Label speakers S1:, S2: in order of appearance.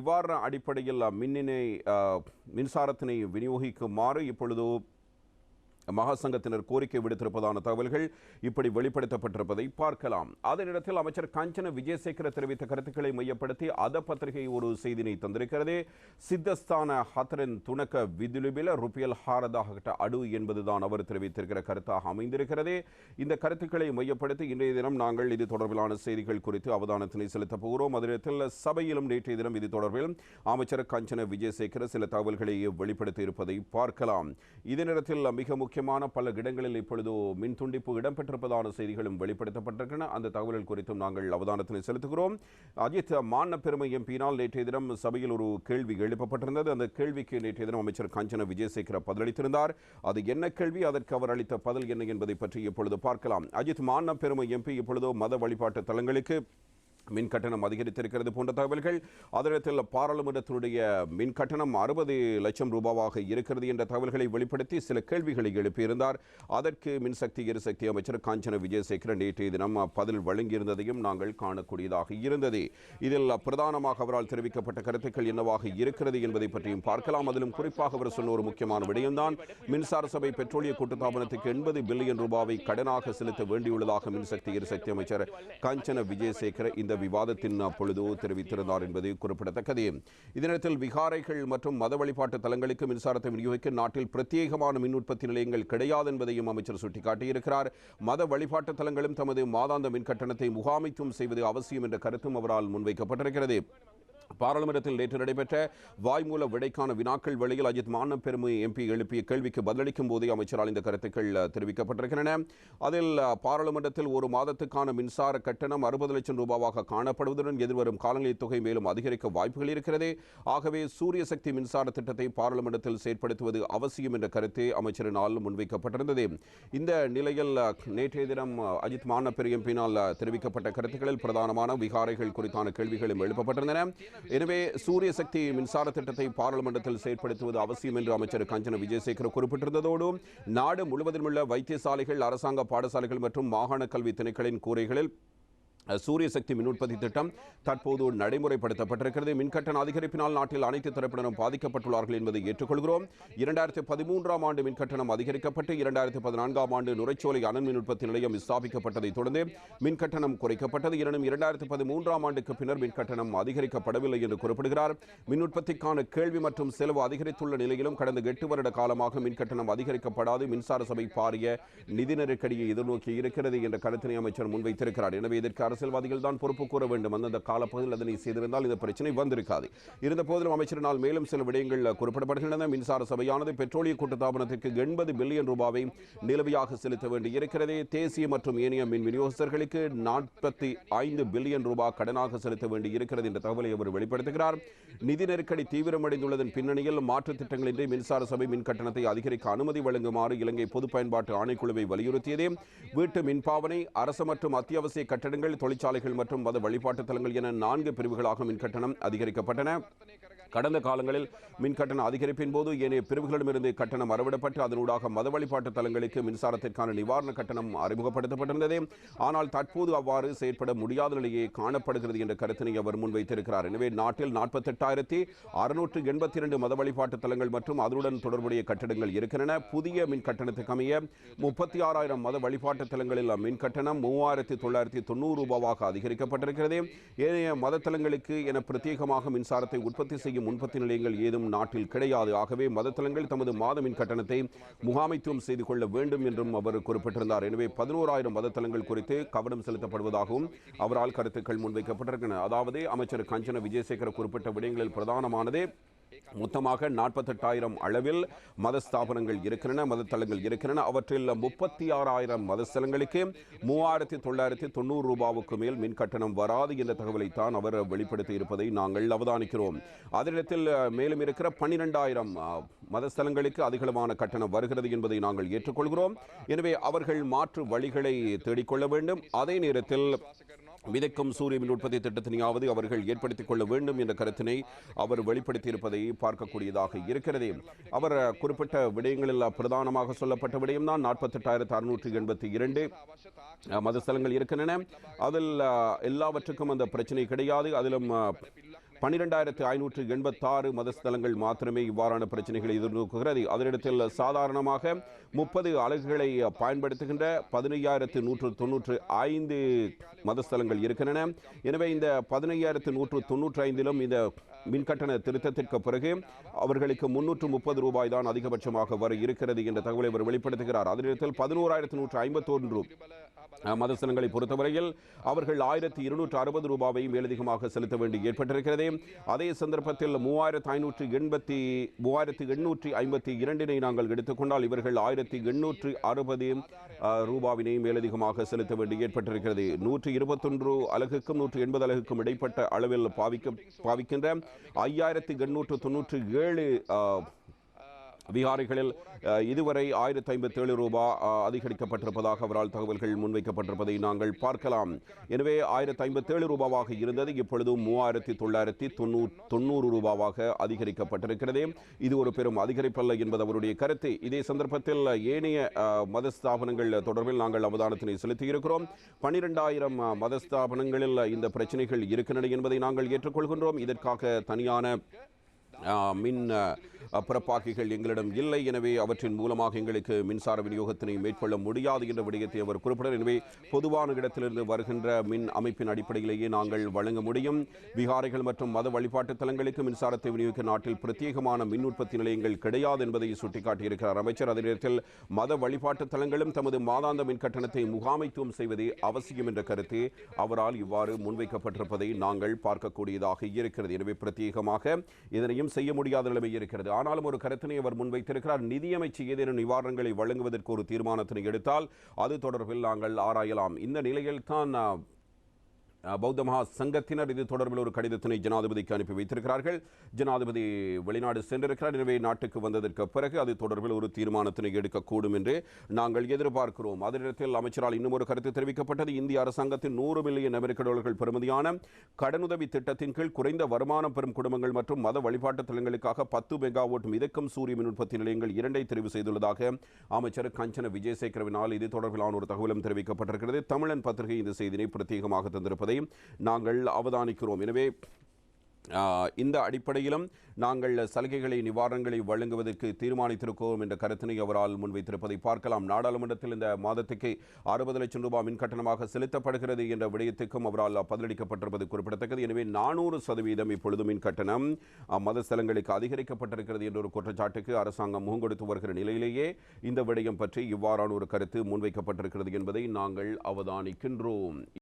S1: நிவாரண அடிப்படையில் மின்னினை மின்சாரத்தினை விநியோகிக்குமாறு இப்பொழுது மகாசங்கத்தினர் கோரிக்கை விடுத்திருப்பதான தகவல்கள் இப்படி வெளிப்படுத்தப்பட்டிருப்பதை பார்க்கலாம். அதனிடத்தில் அமைச்சர் கஞ்சன விஜயசேகர தெரிவித்த கருத்துக்களை மையப்படுத்தி அத பத்திரிகை ஒரு செய்தினை தந்திருக்கிறது. சித்தஸ்தான ஹத்தரன் துணக்க விதிலுபில ருபியல் ஹாரதாக அடு என்பதுதான் அவர் தெரிவித்திருக்கிற கருத்தாக அமைந்திருக்கிறது. இந்த கருத்துக்களை மையப்படுத்தி இன்றைய தினம் நாங்கள் இது தொடர்பிலான செய்திகள் குறித்து அவதானத்தினை செலுத்தப் போகிறோம். அதே சபையிலும் நேற்றைய தினம் இது தொடர்பில் அமைச்சர் கஞ்சன விஜயசேகர சில தகவல்களை வெளிப்படுத்தி இருப்பதை பார்க்கலாம். இதனிடத்தில் மிக முக்கிய முக்கியமான பல இடங்களில் இப்பொழுது மின் துண்டிப்பு இடம்பெற்றிருப்பதான செய்திகளும் வெளிப்படுத்தப்பட்டிருக்கின்றன. அந்த தகவல்கள் குறித்தும் நாங்கள் அவதானத்தினை செலுத்துகிறோம். அஜித் மாநில பெருமை எம்பியினால் நேற்றைய தினம் சபையில் ஒரு கேள்வி எழுப்பப்பட்டிருந்தது. அந்த கேள்விக்கு நேற்றைய தினம் அமைச்சர் காஞ்சன விஜயசேகர பதிலளித்திருந்தார். அது என்ன கேள்வி? அதற்கு அவர் அளித்த பதில் என்ன என்பதை பற்றி இப்பொழுது பார்க்கலாம். அஜித் மாநில பெருமை எம்பி இப்பொழுது மத வழிபாட்டு தலங்களுக்கு மின் கட்டணம் அதிகரித்திருக்கிறது போன்ற தகவல்கள். அதனிடத்தில் பாராளுமன்றத்தினுடைய மின் கட்டணம் அறுபது லட்சம் ரூபாவாக இருக்கிறது என்ற தகவல்களை வெளிப்படுத்தி சில கேள்விகளை எழுப்பியிருந்தார். அதற்கு மின்சக்தி எரிசக்தி அமைச்சர் காஞ்சன விஜயசேகரன் நேற்றைய தினம் பதில் வழங்கியிருந்ததையும் நாங்கள் காணக்கூடியதாக இருந்தது. இதில் பிரதானமாக அவரால் தெரிவிக்கப்பட்ட கருத்துக்கள் என்னவாக இருக்கிறது என்பதை பற்றியும் பார்க்கலாம். அதிலும் குறிப்பாக அவர் சொன்ன ஒரு முக்கியமான விடயம்தான். மின்சார சபை பெட்ரோலிய கூட்டுத்தாபனத்துக்கு எண்பது பில்லியன் ரூபாவை கடனாக செலுத்த வேண்டியுள்ளதாக மின்சக்தி எரிசக்தி அமைச்சர் காஞ்சன விஜயசேகர இந்த விவாதத்தின் அப்பொழுது தெரிவித்திருந்தார் என்பது குறிப்பிடத்தக்கது. இதனிடத்தில் விகாரைகள் மற்றும் மத வழிபாட்டு தலங்களுக்கு மின்சாரத்தை விநியோகிக்க நாட்டில் பிரத்யேகமான மின் உற்பத்தி நிலையங்கள் கிடையாது என்பதையும் அமைச்சர் சுட்டிக்காட்டியிருக்கிறார். மத வழிபாட்டு தலங்களும் தமது மாதாந்த மின் கட்டணத்தை முகாமைத்துவம் செய்வது அவசியம் என்ற கருத்தும் அவரால் முன்வைக்கப்பட்டிருக்கிறது. பாராளுமன்றத்தில் நேற்று நடைபெற்ற வாய்மூல விடைக்கான வினாக்கள் வழியில் அஜித் மானப்பெருமை எம்பி எழுப்பிய கேள்விக்கு பதிலளிக்கும் போதே அமைச்சரால் இந்த கருத்துக்கள் தெரிவிக்கப்பட்டிருக்கின்றன. அதில் பாராளுமன்றத்தில் ஒரு மாதத்துக்கான மின்சார கட்டணம் அறுபது லட்சம் ரூபாவாக காணப்படுவதுடன் எதிர்வரும் காலங்களில் தொகை மேலும் அதிகரிக்க வாய்ப்புகள் இருக்கிறது. ஆகவே சூரிய சக்தி மின்சார திட்டத்தை பாராளுமன்றத்தில் செயற்படுத்துவது அவசியம் என்ற கருத்து அமைச்சரினால் முன்வைக்கப்பட்டிருந்தது. இந்த நிலையில் நேற்றைய தினம் அஜித் மான எம்பினால் தெரிவிக்கப்பட்ட கருத்துக்களில் பிரதானமான விகாரைகள் குறித்தான கேள்விகளும் எழுப்பப்பட்டிருந்தன. எனவே சூரிய சக்தி மின்சார திட்டத்தை பாராளுமன்றத்தில் செயற்படுத்துவது அவசியம் என்று அமைச்சர் கஞ்சன விஜயசேகர் குறிப்பிட்டிருந்ததோடு நாடு முழுவதிலும் உள்ள வைத்தியசாலைகள் அரசாங்க பாடசாலைகள் மற்றும் மாகாண கல்வி திணைக்களின் கூரைகளில் சூரிய சக்தி மின் உற்பத்தி திட்டம் தற்போது நடைமுறைப்படுத்தப்பட்டிருக்கிறது. மின்கட்டண அதிகரிப்பினால் நாட்டில் அனைத்து தரப்பினரும் பாதிக்கப்பட்டுள்ளார்கள் என்பதை ஏற்றுக்கொள்கிறோம். இரண்டாயிரத்தி பதிமூன்றாம் ஆண்டு மின்கட்டணம் அதிகரிக்கப்பட்டு இரண்டாயிரத்தி பதினான்காம் ஆண்டு நுரைச்சோலை அனல் மின் உற்பத்தி நிலையம் ஸ்தாபிக்கப்பட்டதைத் தொடர்ந்து மின்கட்டணம் குறைக்கப்பட்டது. எனினும் இரண்டாயிரத்தி பதிமூன்றாம் ஆண்டுக்கு பின்னர் மின்கட்டணம் அதிகரிக்கப்படவில்லை என்று குறிப்பிடுகிறார். மின் உற்பத்திக்கான கேள்வி மற்றும் செலவு அதிகரித்துள்ள நிலையிலும் கடந்த எட்டு வருட காலமாக மின்கட்டணம் அதிகரிக்கப்படாது. மின்சார சபை பாரிய நிதி நெருக்கடியை எதிர்நோக்கி இருக்கிறது என்ற கருத்தினை அமைச்சர் முன்வைத்திருக்கிறார். எனவே இதற்கு அரசியல்வாதிகள் தான் பொறுப்பு கூற வேண்டும். அந்தந்த காலப்பகுதியில் அதனை செய்திருந்தால் இந்த பிரச்சனை வந்திருக்காது. இருந்த போதிலும் அமைச்சரினால் மேலும் சில விடயங்கள் குறிப்பிடப்படுகின்றன. மின்சார சபையானது பெட்ரோலிய கூட்டுத்தாபனத்திற்கு எண்பது பில்லியன் ரூபாவை நிலுவையாக செலுத்த வேண்டி இருக்கிறது தேசிய மற்றும் ஏனைய மின் விநியோகஸ்தர்களுக்கு நாற்பத்தி ஐந்து பில்லியன் ரூபாய் கடனாக செலுத்த வேண்டி இருக்கிறது என்ற தகவலை அவர் வெளிப்படுத்துகிறார். நிதி நெருக்கடி தீவிரமடைந்துள்ளதன் பின்னணியில் மாற்றுத் திட்டங்களின்றி மின்சார சபை மின் கட்டணத்தை அதிகரிக்க அனுமதி வழங்குமாறு இலங்கை பொது பயன்பாட்டு ஆணைக்குழுவை வலியுறுத்தியது. வீட்டு மின்பாவனை அரசு மற்றும் அத்தியாவசிய கட்டடங்கள் தொழிற்சாலைகள் மற்றும் மத வழிபாட்டு தலங்கள் என நான்கு பிரிவுகளாக மின் கட்டணம் அதிகரிக்கப்பட்டன. கடந்த காலங்களில் மின் கட்டண அதிகரிப்பின் போது ஏனைய பிரிவுகளிடமிருந்து கட்டணம் அறவிடப்பட்டு அதனூடாக மத வழிபாட்டு தலங்களுக்கு மின்சாரத்திற்கான நிவாரண கட்டணம் அறிமுகப்படுத்தப்பட்டிருந்தது ஆனால் தற்போது அவ்வாறு செயற்பட முடியாத நிலையே காணப்படுகிறது என்ற கருத்தினை அவர் முன்வைத்திருக்கிறார். எனவே நாட்டில் நாற்பத்தெட்டாயிரத்தி அறுநூற்று எண்பத்தி இரண்டு மத வழிபாட்டு தலங்கள் மற்றும் அதனுடன் தொடர்புடைய கட்டடங்கள் இருக்கின்றன. புதிய மின் கட்டணத்துக்கு அமைய முப்பத்தி ஆறாயிரம் மத வழிபாட்டு தலங்களில் மின் கட்டணம் மூவாயிரத்தி தொள்ளாயிரத்தி தொண்ணூறு ரூபாவாக அதிகரிக்கப்பட்டிருக்கிறது. ஏனைய மத தலங்களுக்கு என பிரத்யேகமாக மின்சாரத்தை உற்பத்தி செய்யும் உற்பத்தி நிலையங்கள் ஏதும் நாட்டில் கிடையாது. ஆகவே மதத்தலங்கள் தமது மாதமின் கட்டணத்தை முகாமைத்துவம் செய்து கொள்ள வேண்டும் என்றும் அவர் குறிப்பிட்டிருந்தார். எனவே பதினோராயிரம் மத குறித்து கவனம் செலுத்தப்படுவதாகவும் அவரால் கருத்துக்கள் முன்வைக்கப்பட்டிருக்கின்றன. அதாவது அமைச்சர் கஞ்சன விஜயசேகர குறிப்பிட்ட விடயங்களில் பிரதானமானது மொத்தமாக நாற்பத்தெட்டாயிரம் அளவில் மத ஸ்தாபனங்கள் இருக்கின்றன மதத்தலங்கள் இருக்கின்றன. அவற்றில் முப்பத்தி ஆறாயிரம் மதஸ்தலங்களுக்கு மூவாயிரத்தி தொள்ளாயிரத்தி தொண்ணூறு ரூபாவுக்கு மேல் மின் கட்டணம் வராது என்ற தகவலைத்தான் அவர் வெளிப்படுத்தி இருப்பதை நாங்கள் அவதானிக்கிறோம். அதனிடத்தில் மேலும் இருக்கிற பன்னிரெண்டாயிரம் மதஸ்தலங்களுக்கு அதிகளவான கட்டணம் வருகிறது என்பதை நாங்கள் ஏற்றுக்கொள்கிறோம். எனவே அவர்கள் மாற்று வழிகளை தேடிக்கொள்ள வேண்டும். அதே நேரத்தில் விதைக்கும் சூரிய மின் உற்பத்தி திட்டத்தினையாவது அவர்கள் ஏற்படுத்திக் கொள்ள வேண்டும் என்ற கருத்தினை அவர் வெளிப்படுத்தியிருப்பதை பார்க்கக்கூடியதாக இருக்கிறது. அவர் குறிப்பிட்ட விடயங்களில் பிரதானமாக சொல்லப்பட்ட விடயம் தான் நாற்பத்தெட்டாயிரத்து அறுநூற்றி எண்பத்தி இரண்டு மதஸ்தலங்கள் இருக்கின்றன. அதில் எல்லாவற்றுக்கும் அந்த பிரச்சனை கிடையாது. அதிலும் பன்னிரெண்டாயிரத்து ஐநூற்று எண்பத்தாறு மதஸ்தலங்கள் மாத்திரமே இவ்வாறான பிரச்சனைகளை எதிர்நோக்குகிறது. அதனிடத்தில் சாதாரணமாக முப்பது அலகுகளை பயன்படுத்துகின்ற பதினையாயிரத்து நூற்று தொன்னூற்று ஐந்து மதஸ்தலங்கள் இருக்கின்றன. எனவே இந்த பதினையாயிரத்து நூற்று தொன்னூற்றி ஐந்திலும் இந்த மின்கட்டண திருத்தத்திற்கு பிறகு அவர்களுக்கு முன்னூற்று முப்பது ரூபாய் தான் அதிகபட்சமாக வர இருக்கிறது என்ற தகவலை அவர் வெளிப்படுத்துகிறார். அதனிடத்தில் பதினோராயிரத்து நூற்று ஐம்பத்தொன்று மதஸ்தலங்களை பொறுத்தவரையில் அவர்கள் ஆயிரத்தி இருநூற்று அறுபது ரூபாவையும் மேலதிகமாக செலுத்த வேண்டி ஏற்பட்டிருக்கிறது. அதே சந்தர்ப்பத்தில் மூவாயிரத்து ஐநூற்று எண்பத்தி மூவாயிரத்து எண்ணூற்றி ஐம்பத்தி இரண்டினை நாங்கள் எடுத்துக்கொண்டால் இவர்கள் ஆயிரத்தி எண்ணூற்று அறுபது ரூபாவினை மேலதிகமாக செலுத்த வேண்டி ஏற்பட்டிருக்கிறது. நூற்றி இருபத்தொன்று அலகுக்கும் நூற்று எண்பது அலகுக்கும் இடைப்பட்ட அளவில் பாவிக்க பாவிக்கின்ற ஐயாயிரத்தி எண்ணூற்று தொன்னூற்றி ஏழு விகாரைகளில் இதுவரை ஆயிரத்தி ஐம்பத்தி ஏழு ரூபாய் அதிகரிக்கப்பட்டிருப்பதாக அவரால் தகவல்கள் முன்வைக்கப்பட்டிருப்பதை நாங்கள் பார்க்கலாம். எனவே ஆயிரத்தி ஐம்பத்தி ஏழு ரூபாவாக இருந்தது இப்பொழுது மூவாயிரத்தி தொள்ளாயிரத்தி தொண்ணூறு தொண்ணூறு ரூபாவாக அதிகரிக்கப்பட்டிருக்கிறது. இது ஒரு பெரும் அதிகரிப்பல்ல என்பது அவருடைய கருத்து. இதே சந்தர்ப்பத்தில் ஏனைய மத ஸ்தாபனங்கள் தொடர்பில் நாங்கள் அவதானத்தினை செலுத்தியிருக்கிறோம். பனிரெண்டாயிரம் மத ஸ்தாபனங்களில் இந்த பிரச்சனைகள் இருக்கின்றன என்பதை நாங்கள் ஏற்றுக்கொள்கின்றோம். இதற்காக தனியான மின் அ, பிறப்பாக்கிகள் எங்களிடம் இல்லை. எனவே அவற்றின் மூலமாக எங்களுக்கு மின்சார விநியோகத்தினை மேற்கொள்ள முடியாது என்ற விடயத்தை அவர் குறிப்பிட்டார். எனவே பொதுவான இடத்திலிருந்து வருகின்ற மின் அமைப்பின் அடிப்படையிலேயே நாங்கள் வழங்க முடியும். விகாரைகள் மற்றும் மத வழிபாட்டு தலங்களுக்கு மின்சாரத்தை விநியோகிக்க நாட்டில் பிரத்யேகமான மின் உற்பத்தி நிலையங்கள் கிடையாது என்பதை சுட்டிக்காட்டியிருக்கிறார் அமைச்சர். அதே நேரத்தில் மத வழிபாட்டு தலங்களும் தமது மாதாந்த மின் கட்டணத்தை முகாமைத்துவம் செய்வதே அவசியம் என்ற கருத்து அவரால் இவ்வாறு முன்வைக்கப்பட்டிருப்பதை நாங்கள் பார்க்கக்கூடியதாக இருக்கிறது. எனவே பிரத்யேகமாக இதனையும் செய்ய முடியாத நிலைமை இருக்கிறது. ஆனாலும் ஒரு கருத்தினை அவர் முன்வைத்திருக்கிறார். நிதியமைச்சு ஏதேனும் நிவாரணங்களை வழங்குவதற்கு ஒரு தீர்மானத்தினை எடுத்தால் அது தொடர்பில் நாங்கள் ஆராயலாம். இந்த நிலையில் தான் பௌத்த மகா சங்கத்தினர் இது தொடர்பில் ஒரு கடிதத்தினை ஜனாதிபதிக்கு அனுப்பி வைத்திருக்கிறார்கள். ஜனாதிபதி வெளிநாடு சென்றிருக்கிறார். எனவே நாட்டுக்கு வந்ததற்கு பிறகு அது தொடர்பில் ஒரு தீர்மானத்தினை எடுக்கக்கூடும் என்று நாங்கள் எதிர்பார்க்கிறோம். அதே நேரத்தில் அமைச்சரால் இன்னும் ஒரு கருத்து தெரிவிக்கப்பட்டது. இந்திய அரசாங்கத்தின் நூறு மில்லியன் அமெரிக்க டாலர்கள் பெறுமதியான கடனுதவி திட்டத்தின் கீழ் குறைந்த வருமானம் பெறும் குடும்பங்கள் மற்றும் மத வழிபாட்டு தலங்களுக்காக பத்து மெகாவோட் மிதக்கும் சூரிய மின் உற்பத்தி நிலையங்கள் இரண்டை தெரிவு செய்துள்ளதாக அமைச்சர் கஞ்சன விஜயசேகரவினால் இது தொடர்பிலான ஒரு தகவலும் தெரிவிக்கப்பட்டிருக்கிறது. தமிழன் பத்திரிகை இந்த செய்தியை பிரத்யேகமாக தந்திருப்பது என்பதையும் நாங்கள் அவதானிக்கிறோம். எனவே இந்த அடிப்படையிலும் நாங்கள் சலுகைகளை நிவாரணங்களை வழங்குவதற்கு தீர்மானித்திருக்கிறோம் என்ற கருத்தினை அவரால் முன்வைத்திருப்பதை பார்க்கலாம். நாடாளுமன்றத்தில் இந்த மாதத்துக்கு அறுபது லட்சம் ரூபாய் மின் கட்டணமாக செலுத்தப்படுகிறது என்ற விடயத்துக்கும் அவரால் பதிலளிக்கப்பட்டிருப்பது குறிப்பிடத்தக்கது. எனவே நானூறு சதவீதம் இப்பொழுது மின் கட்டணம் மத ஸ்தலங்களுக்கு அதிகரிக்கப்பட்டிருக்கிறது என்ற ஒரு குற்றச்சாட்டுக்கு அரசாங்கம் முகங்கொடுத்து வருகிற நிலையிலேயே இந்த விடயம் பற்றி இவ்வாறான ஒரு கருத்து முன்வைக்கப்பட்டிருக்கிறது என்பதை நாங்கள் அவதானிக்கின்றோம்.